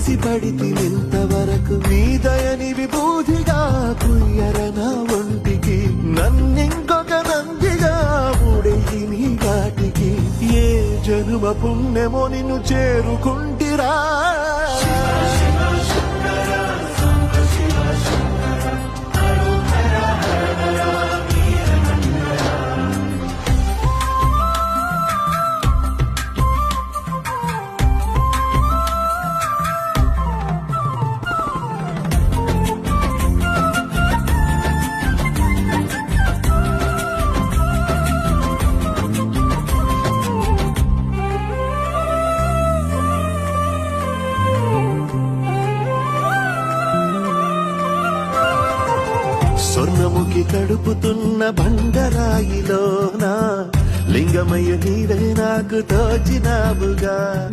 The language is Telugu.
తీసి పడితి ఇంతవరకు నీ దయని విభూతిగా కుయ్యర నా ఒంటికి. నన్నింకొక నందిగా ఊడెయ్యి నీ ఘాటికి ఏ జనుమ పుణ్యమో నిన్ను చేరుకుంటిరా. స్వర్ణముఖి కడుపుతున్న బండరాయిలోనా? లింగమయ్య నీవే నాకు తోచినావుగా.